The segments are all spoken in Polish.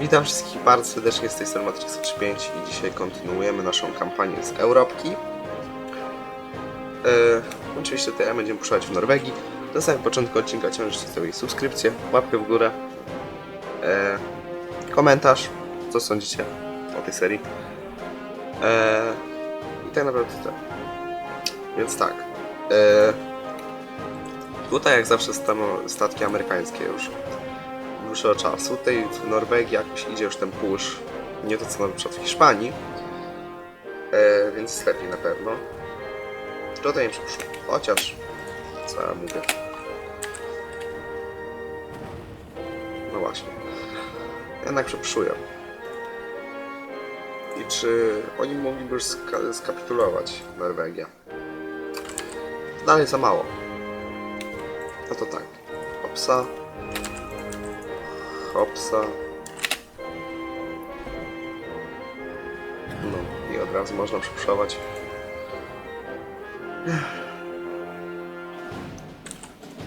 Witam wszystkich bardzo serdecznie z tej strony Matrix35 i dzisiaj kontynuujemy naszą kampanię z Europki. E, oczywiście teraz będziemy puszczać w Norwegii. Na samym początku odcinka życzyć sobie subskrypcję, łapkę w górę, e, komentarz, co sądzicie o tej serii. E, I tak naprawdę tyle. Więc tak. E, tutaj jak zawsze staną statki amerykańskie już dłuższego czasu. Tutaj w Norwegii jakoś idzie już ten push, nie to co na przykład w Hiszpanii, e, więc lepiej na pewno. Tutaj nie chociaż, co ja mówię. No właśnie. Jednak przepuszuję. I czy oni mogliby już ska skapitulować Norwegię? Dalej za mało. No to tak. Opsa. Hopsa. No i od razu można przepuszować.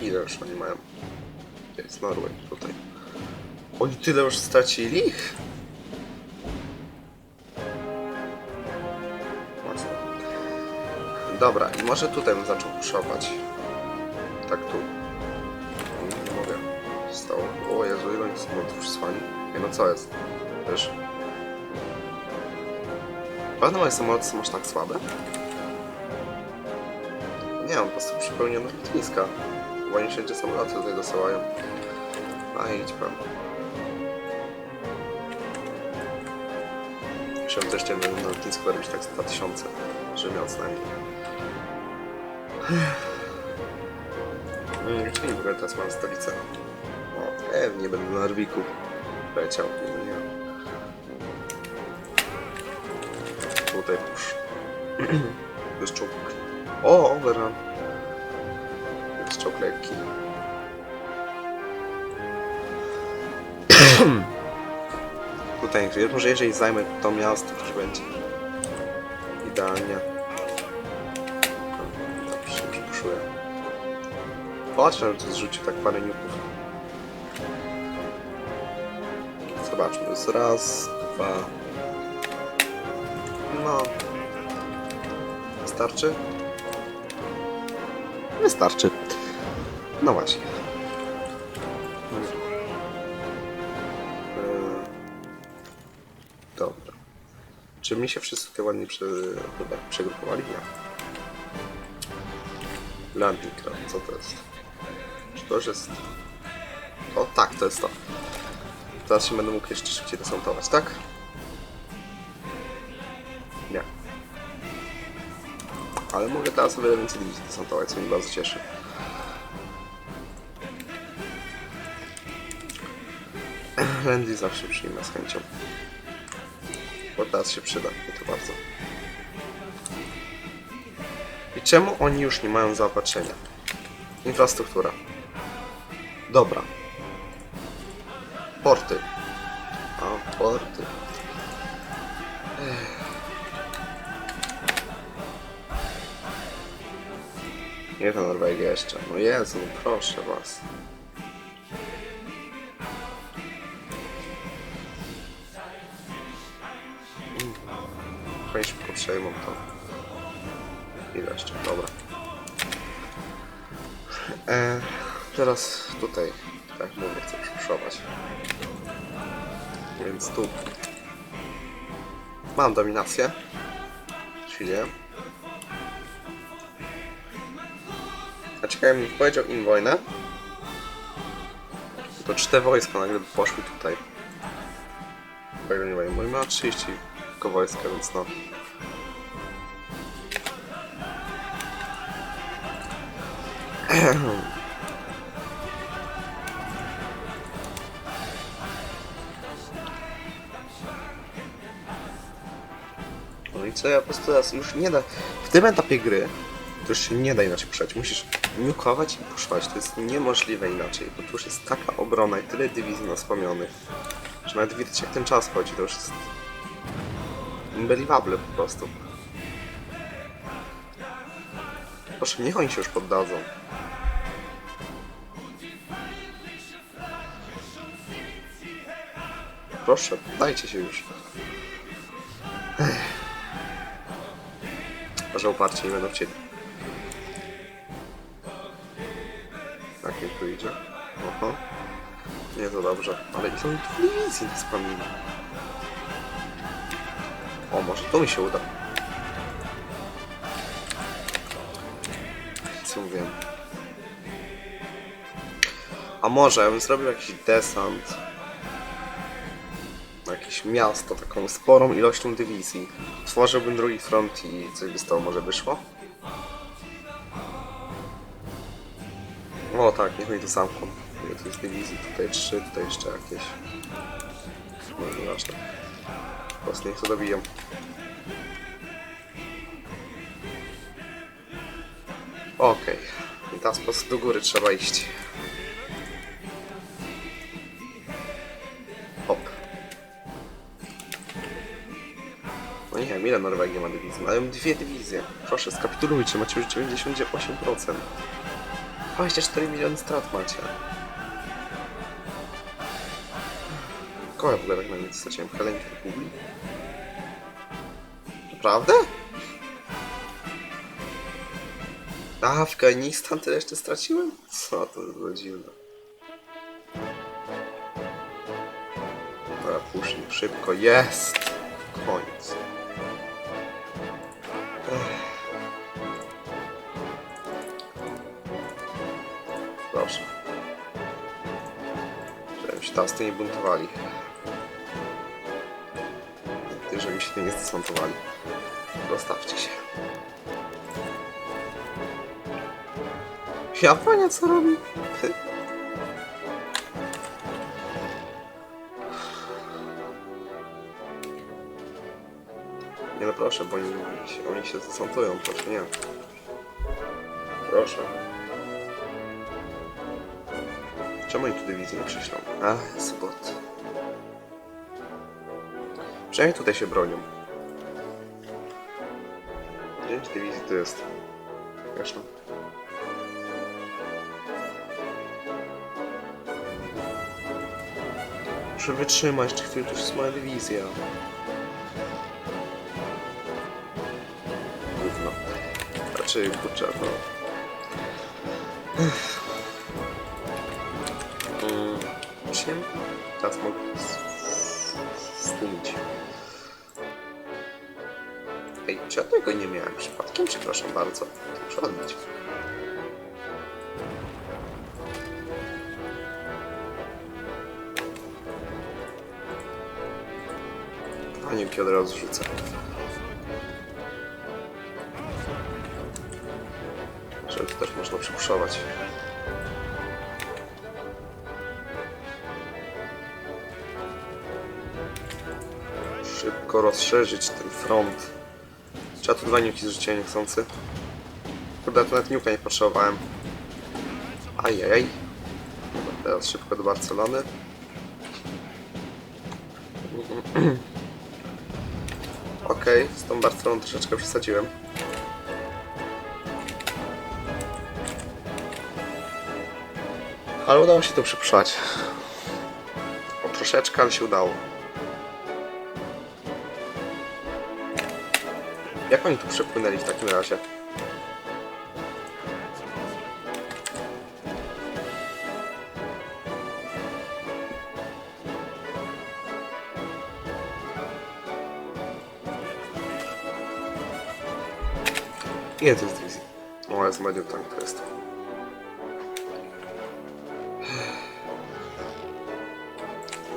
Ile już oni mają? Jest Norway? Tutaj. Oni tyle już stracili? Mocno. Dobra, i może tutaj bym zaczął puszować. Tak tu. Nie, mogę. Jezu, ile oni są przysłani? Nie no co jest? Wiesz? Pewno moje samoloty są aż tak słabe? Nie, on po prostu przypełniony lotniska. Bo oni wszędzie samoloty tutaj dosyłają. A idź pan. Musiałem też na lotnisku robić tak z 2000, żeby miał co najmniej. Mm, Gdzie w ogóle teraz mam stolicę? Pewnie będę na Norwiku leciał. Nie, nie. Tutaj push. Jest czołg. O, overrun. Jest czołg lekki. Tutaj, może jeżeli zajmę to miasto, to już będzie idealnie. Dobrze, się. Patrzę, że zrzucił tak parę niuków. Zobaczmy, jest raz, dwa. No. Wystarczy? Wystarczy. No właśnie. Yy, Dobra. Czy mi się wszyscy tutaj ładnie prze, chyba przegrupowali? Nie. Landing co to jest? Czy to już jest... O tak, to jest to. Teraz się będę mógł jeszcze szybciej desantować, tak? Nie. Ale mogę teraz o wiele więcej ludzi desantować, co mnie bardzo cieszy. Randy zawsze przyjmę z chęcią. Bo teraz się przyda, i to bardzo. I czemu oni już nie mają zaopatrzenia? Infrastruktura. Dobra. Porty. A, porty. Ech. Nie ta Norwegia jeszcze. No Jezu, proszę was. Fajnie szybko przejmą to. Ile jeszcze? Dobra. E, teraz tutaj, tak mówię, chcę przypuszować. Więc tu mam dominację. Chwilę. A ciekawe, mi powiedział im wojnę. To czy te wojska nagle poszły tutaj? Tego nie wiem, bo ma 30 tylko wojska, więc no. No ja po prostu teraz już nie da. W tym etapie gry to już się nie da inaczej puszczać. Musisz nukować i puszczać. To jest niemożliwe inaczej, bo tu już jest taka obrona i tyle dywizji naspomionych, że nawet widać jak ten czas chodzi. To już jest unbelievable po prostu. Proszę, niech oni się już poddadzą. proszę, dajcie się już. Może oparcie nie będą chcieli. Tak mi tu idzie. Oho. Nie to dobrze, ale są dywizji nie spamili. O, może to mi się uda. Co mówiłem? A może bym zrobił jakiś desant na jakieś miasto, taką sporą ilością dywizji. Tworzyłbym drugi front i coś by z tego może wyszło. O tak, niech mi to zamkną. Ile tu jest dywizji? Tutaj trzy, tutaj jeszcze jakieś. No nieważne. Po prostu niech to dobiją. Okej. I teraz po prostu do góry trzeba iść. Wiem, ile Norwegia ma dywizji? Mają dwie dywizje. Proszę, skapitulujcie, macie już 98%. 24 miliony strat macie. Kogo ja w ogóle tak na nic straciłem? Helenki Republi? Naprawdę? A, Afganistan tyle jeszcze straciłem? Co to za dziwne. Dobra, pushing szybko, jest! Proszę. Żebym się tasty nie buntowali. Ty, żeby mi się tu nie zdesmontowali. Dostawcie się. Japonia co robi? Nie no proszę, bo oni, oni się zdesmontują, proszę nie. Proszę. Czemu oni tu dywizję nie prześlą? Ach, sobot. Przynajmniej tutaj się bronią. 9 dywizji to jest. Zresztą. Muszę wytrzymać jeszcze chwilę, to już jest moja dywizja. Gówno. Raczej kurczę, no. 8. Teraz mogę stumić. Ej, czy ja tego nie miałem przypadkiem? Przepraszam bardzo. To muszę odbić. Aniołki od razu rzucę. Żeby to też można przypuszczać. Szybko rozszerzyć ten front. Trzeba tu dwa niuki zrzucić niechcący. Kurde, to nawet niuka nie potrzebowałem. Ajajaj. Dobra, teraz szybko do Barcelony. Okej, z tą Barceloną troszeczkę przesadziłem. Ale udało się to przyprzać. O troszeczkę, ale się udało. Jak oni tu przepłynęli w takim razie? Ile to jest dywizji? O, jest medium tank to jest.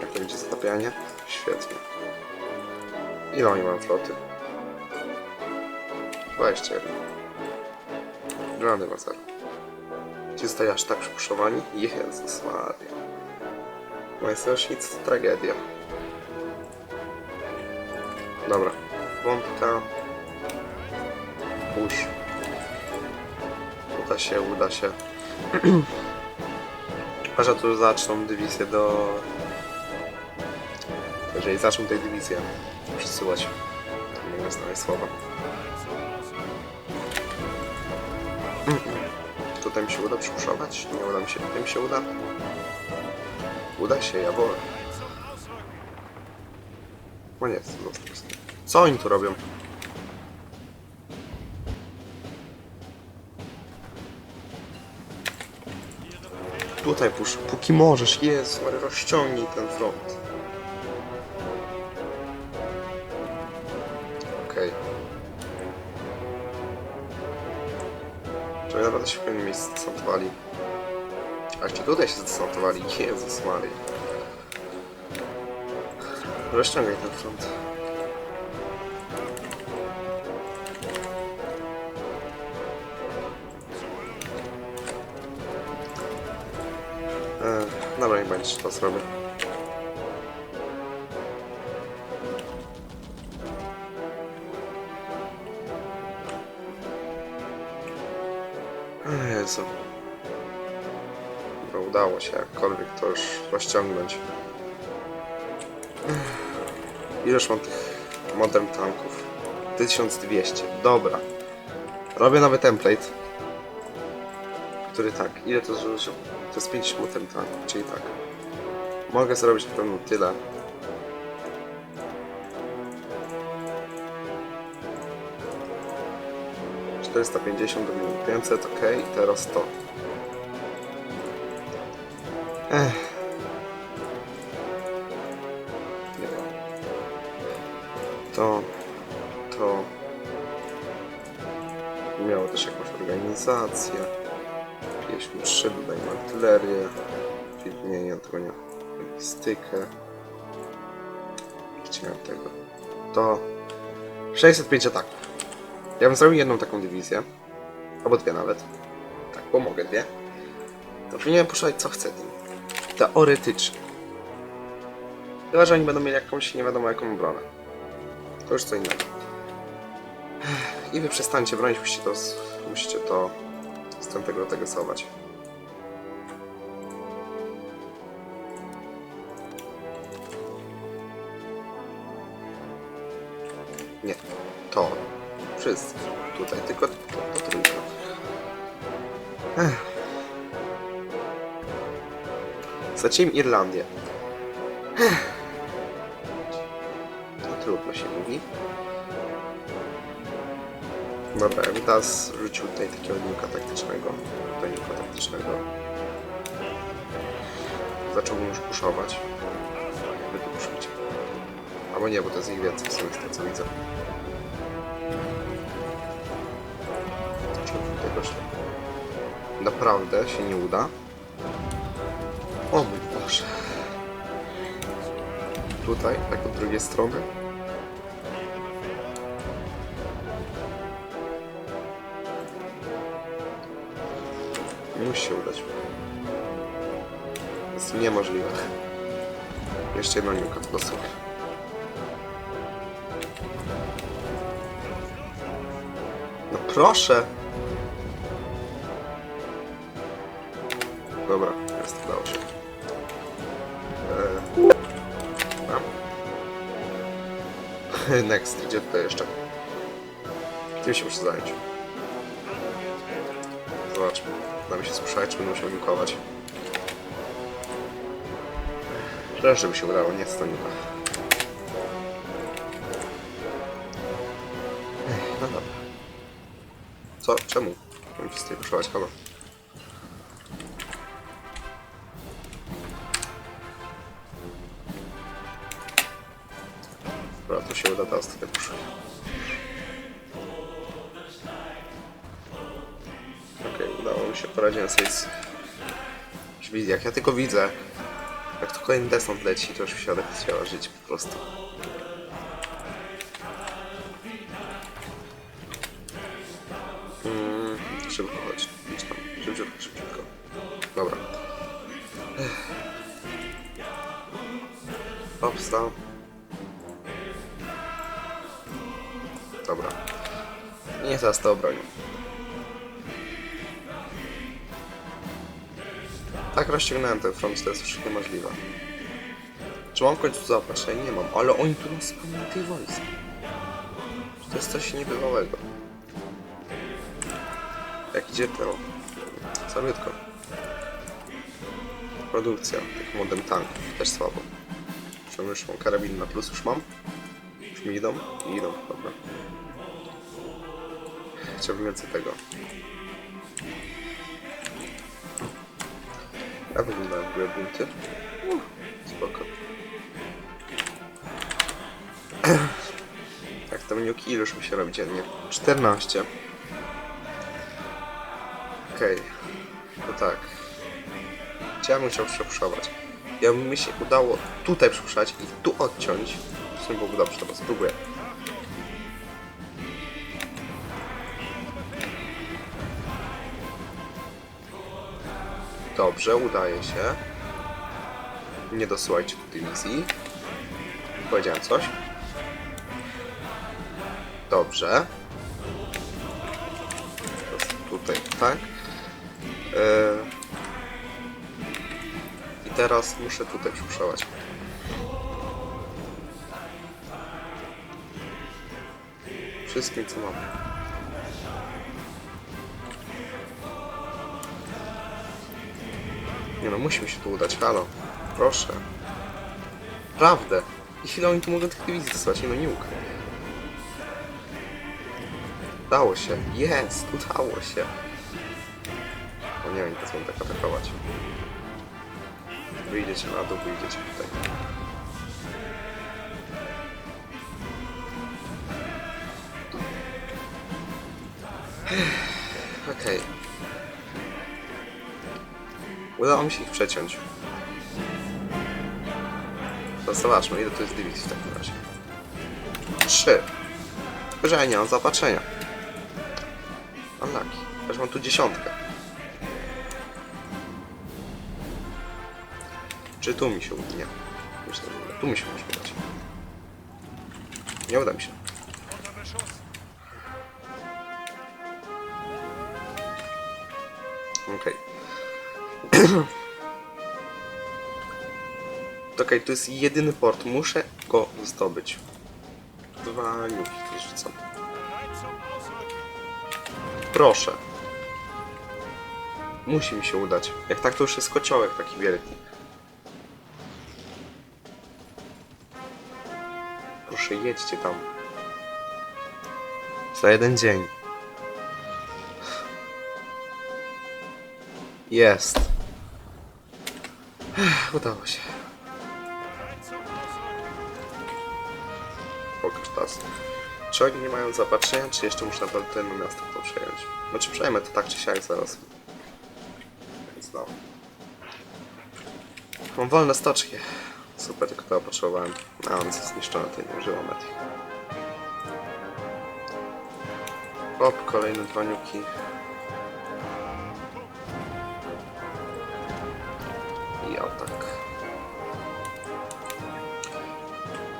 Jakie będzie zatapianie? Świetnie. Ile oni mają floty? 21. Grany ma zero. Ci zostali aż tak przypuszczowani? Jezus Maria. Majstersznic tragedia. Dobra. Bombka. Push. Uda się, uda się. Chyba, że tu zaczną dywizję do... Jeżeli zaczną tę dywizję przesyłać. To nie znaleźć słowa. Tutaj mi się uda przypuszować? Nie uda mi się. Mi się uda. Uda się, ja wolę. O nie, co oni tu robią? Tutaj póki możesz, jest, rozciągnij ten front. Się w pewnym miejscu zdesantowali? A jeszcze tutaj się zdesantowali, Jezus Mary. Rozciągaj ten front. E, dobra, niech będzie, to zrobię. Jezu. Dobra, udało się jakkolwiek to już rozciągnąć. Ileż mam tych modern tanków? 1200. Dobra. Robię nowy template. Który tak, ile to zużył? To jest 50 modern tanków, czyli tak. Mogę zrobić na pewno tyle. Czterysta pięćdziesiąt do minut pięćset, ok, teraz to. Ech. Nie wiem. To, to miało też jakąś organizację. Pieśń trzy, dodajmy artylerię, nie, nie, tego nie, logistykę. Chciałem tego. To 605 ataków. Ja bym zrobił jedną taką dywizję, albo dwie nawet. Tak, pomogę dwie. To powinienem puszczać co chcę tym. Teoretycznie. Chyba, że oni będą mieli jakąś nie wiadomo jaką obronę. To już co innego. I wy przestańcie bronić, musicie to, musicie to z tego tego sować. Wszyscy. Tutaj, tylko to, to trójka. Ech. Zacięłem Irlandię. Ech. To trudno się mówi. Dobra, ja bym teraz rzucił tutaj takiego linka taktycznego. Tutaj linka taktycznego. Zacząłbym już puszować. Wy tu puszujcie. Albo nie, bo to jest ich więcej w sumie z tego co widzę. Naprawdę się nie uda. O mój Boże. Tutaj, tak od drugiej strony. Musi się udać. Jest niemożliwe. Jeszcze jedno niuka w losów. No proszę! Dobra, jest, udało się. Eee. Next, gdzie tutaj jeszcze? Tym się muszę zająć. Zobaczmy. Da mi się słyszeć, czy będę musiał linkować. Też, żeby się udało, nie jest to niuka. Ech, No dobra. Co? Czemu? Mam się z tej ruszować, halo. Się uda, teraz tutaj puszczę. Okej, udało mi się, poradziłem sobie z wizjach. Ja tylko widzę, jak tu kolejny desant leci, to już mi się chciała żyć po prostu. Mm, szybko chodź, idź tam, szybciutko, szybciutko. Dobra. Ech. Obstał. Nie zaraz to. Tak rozciągnąłem ten front, to jest już niemożliwe. Czy mam w końcu zaopatrzenie? Nie mam, ale oni tu nas tej wojsk. To jest coś niebywałego. Jak idzie to... Słabiutko. Produkcja tych modem tanków też słabo. Czemu już mam karabin na plus już mam? Już mi idą? Idą, dobra. Chciałbym więcej tego. Jak wyglądają w ogóle bunty? Uh, spoko. Jak tam niuki iluż mi się robi dziennie? 14. Okej. No tak. Gdzie ja bym chciał przepuszować? Ja bym mi się udało tutaj przepuszczać i tu odciąć. W sumie byłoby dobrze, to spróbuję. Dobrze, udaje się. Nie dosyłajcie tu dywizji. Powiedziałem coś. Dobrze. Tutaj, tak. Yy. I teraz muszę tutaj przyprzełać. Wszystkim, co mam. Nie no, musi mi się tu udać, halo. Proszę. Prawdę. I chwilę oni tu mogą tych dywizji dosyłać, nie no nie mógł. Udało się. Jest, udało się. O nie, oni teraz będą tak atakować. Wyjdziecie na dół, wyjdziecie tutaj. Okej. Udało mi się ich przeciąć. Zobaczmy, ile to jest dywizji w takim razie. Trzy. Tylko, że ja nie mam zaopatrzenia. Unlucky. Też mam tu dziesiątkę. Czy tu mi się uda? Nie. Myślę, tu mi się może. Nie uda mi się. Okej, to jest jedyny port. Muszę go zdobyć. Dwa niuki rzucam. Proszę. Musi mi się udać. Jak tak, to już jest kociołek taki wielki. Proszę, jedźcie tam. Za jeden dzień. Jest. Udało się. Czy oni nie mają zapatrzenia, czy jeszcze muszę naprawdę jedno miasto to przejąć? Znaczy przejmę to tak czy siak zaraz. Więc no. Mam wolne stoczki. Super, tylko to potrzebowałem. A on jest zniszczony, to nie używam metii. Hop, kolejne dwa niuki. I atak.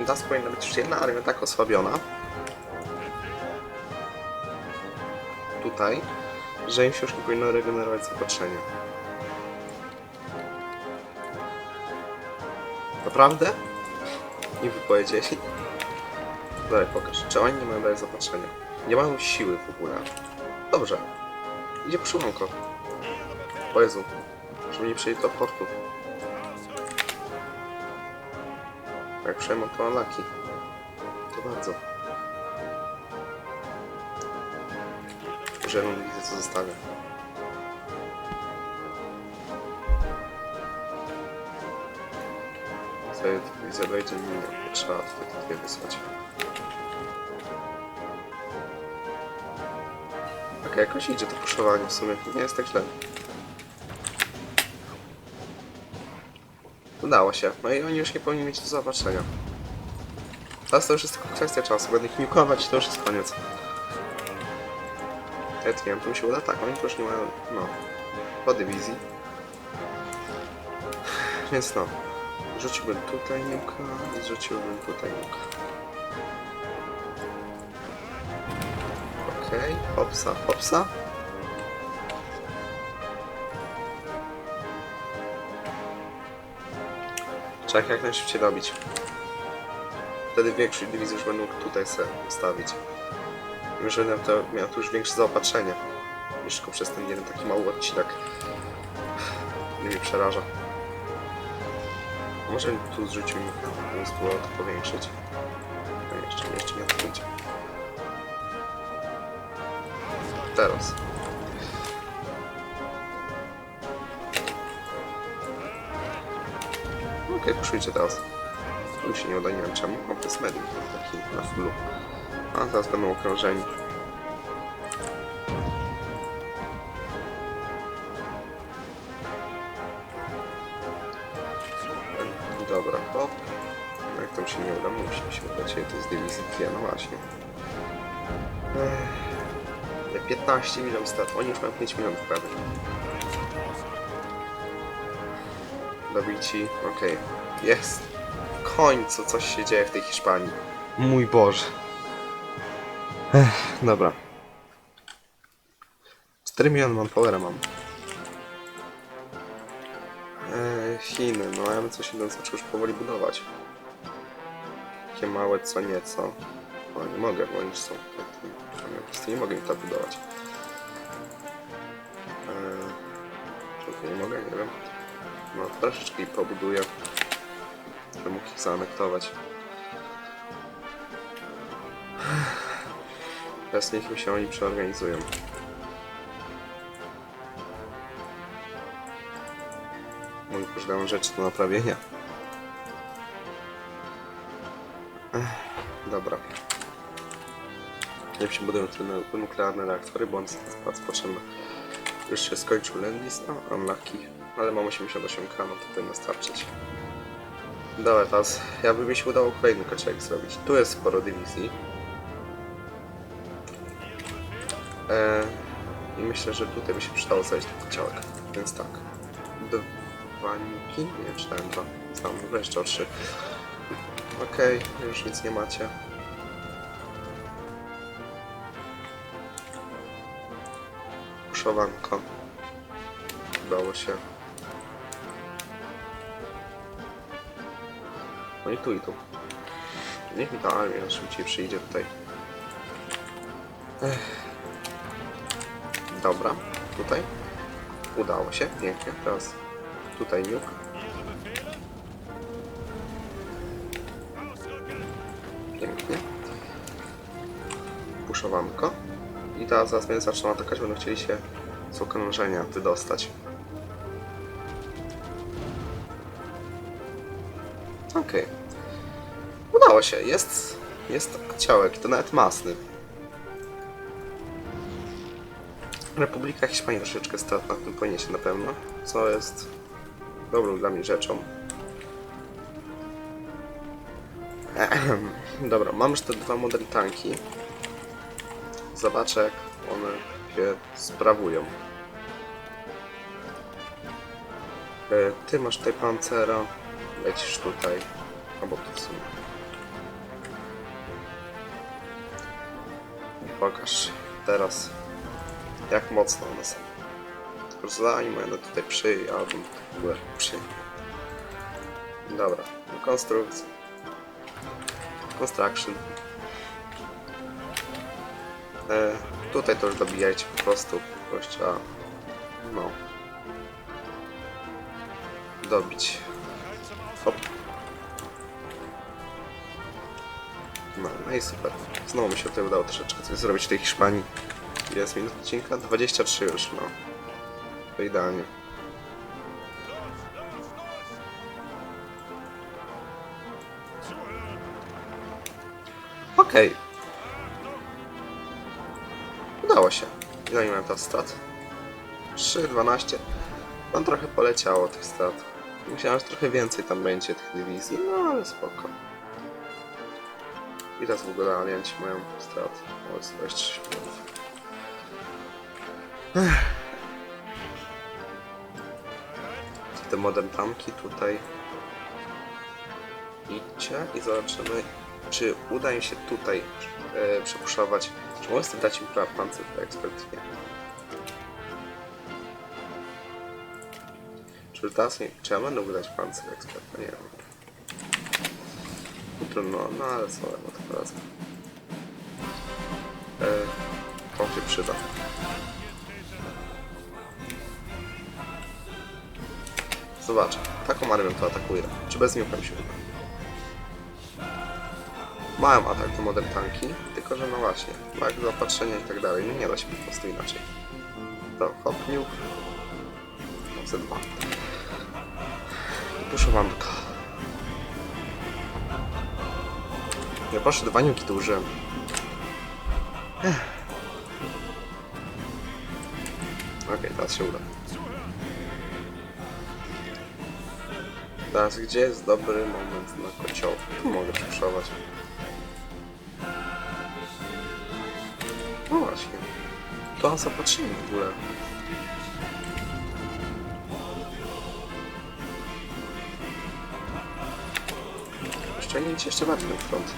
Das powinna być już jedna armia tak osłabiona. Tutaj, że im się już nie powinno regenerować zapatrzenie. Naprawdę? Nie wypowiedzieli. Dalej pokaż. Czy oni nie mają dalej zapatrzenia? Nie mają siły w ogóle. Dobrze. Idzie przylonko. O Jezu. Żeby nie przejść do portu. Jak przejmą to laki. To bardzo. Jedną widzę co widzę wejdzie mi trzeba te dwie wysłać. Okej, jakoś idzie to puszowanie w sumie. Nie jest tak źle. Udało się. No i oni już nie powinni mieć do zobaczenia. Teraz to już jest tylko kwestia czasu. Będę ich nukować i to już jest koniec. Ja nie wiem, to mi się uda? Tak, oni to już nie mają, no, po dywizji. Więc no, rzuciłbym tutaj nuka i rzuciłbym tutaj nuka. Okej, hopsa, hopsa. Trzeba ich jak najszybciej robić. Wtedy większość dywizji już będą tutaj sobie ustawić. Już będę to miał tu już większe zaopatrzenie. Niż tylko przez ten jeden taki mały odcinek. Nie mnie przeraża. Może tu zrzucił mi, spróbował to powiększyć. No jeszcze jeszcze nie atakujcie. Teraz. Okej, puszujcie teraz. Tu mi się nie uda, nie wiem czemu. O, to jest medium, taki na fullu. A teraz będą okrążeni. Dobra, hop. Jak tam się nie uda, musi się udać, to jest dywizji no właśnie. Ech. Ja 15 milionów strat, oni już mają 5 milionów prawie. Dobici, okej. Jest! W końcu coś się dzieje w tej Hiszpanii. Mój Boże. Ech, dobra. 4 miliony manpowera mam. Eee, Chiny, no ja bym coś jeden zaczął już powoli budować. Takie małe co nieco. O, nie mogę, bo oni są. Ja po prostu nie mogę ich tak budować. Eee, nie mogę? Nie wiem. No troszeczkę ich pobuduję. Będę mógł ich zaanektować. Teraz niech mi się oni przeorganizują. Mój Boże, rzeczy do naprawienia. Dobra. Niech się budują te nu- nuklearne reaktory, bo on jest potrzebny. Już się skończył Lendis, no, unlucky. Ale mam 88k, no to powinno starczyć. Dobra, teraz ja by mi się udało kolejny kocek zrobić. Tu jest sporo dywizji. Eee, I myślę, że tutaj by się przydało zajść do kociołek. Więc tak. Dwa niki? Nie, czytałem dwa. Tam wreszcie o trzy. Okej, już nic nie macie. Puszowanko. Udało się. No i tu i tu. Niech mi ta armia szybciej przyjdzie tutaj. Ech. Dobra, tutaj. Udało się, pięknie. Teraz tutaj niuk. Pięknie. Puszowanko. I teraz zaraz mnie zaczną atakać, będą chcieli się z okrążenia wydostać. Okej. Udało się. Jest, jest ciałek, to nawet masny. Republika Hiszpanii troszeczkę strat na tym poniesie na pewno, co jest dobrą dla mnie rzeczą. Dobra, mam już te dwa model tanki. Zobaczę jak one się sprawują. E, Ty masz tutaj pancera, lecisz tutaj, albo w sumie. Pokaż teraz jak mocno one są. Tylko zanim one tutaj przyjadą, w ogóle przy. Dobra, konstrukcja. Construction. E, tutaj to już dobijajcie po prostu gościa. No. Dobić. No, i super. Znowu mi się tutaj udało troszeczkę coś zrobić w tej Hiszpanii. Jest minut odcinka? 23 już, no. To idealnie. Okej. Udało się. Ile miałem teraz strat? 3, 12. Tam trochę poleciało tych strat. Myślałem, że trochę więcej tam będzie tych dywizji, no ale spoko. I teraz w ogóle alianci mają strat. O, jest 23 milionów. te modern tanki tutaj? Idźcie i zobaczymy czy uda im się tutaj e, czy mogę sobie dać im pra- pancer ekspert? Nie. Czy teraz nie, czy ja będę mógł dać pancer eksperta nie wiem. No trudno no ale co no to teraz e, to się przyda Zobaczę. Taką armią to atakuje. Czy bez niucha mi się uda? mają atak do modern tanki, tylko że no właśnie, brak zaopatrzenia i tak dalej, no nie da się po prostu inaczej. To hop, nuke. No, ze Ja proszę dwa niuki tu użyłem. Okej, teraz się uda. Teraz gdzie jest dobry moment na kocioł? Tu mogę przepuszować. No właśnie. To on zapatrzymy w ogóle. Ściągnijcie jeszcze bardziej na front.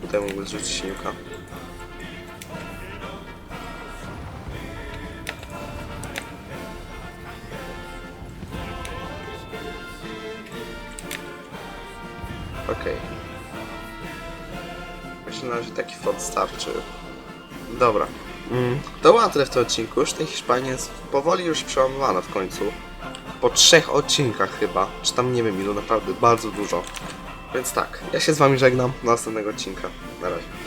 Tutaj mógłby zrzucić silnika. Okej. Myślę, że taki front starczy. Dobra. To było na tyle w tym odcinku. Już tej Hiszpanii powoli już przełamywana w końcu. Po trzech odcinkach chyba. Czy tam nie wiem ilu, naprawdę bardzo dużo. Więc tak, ja się z wami żegnam. Do następnego odcinka. Na razie.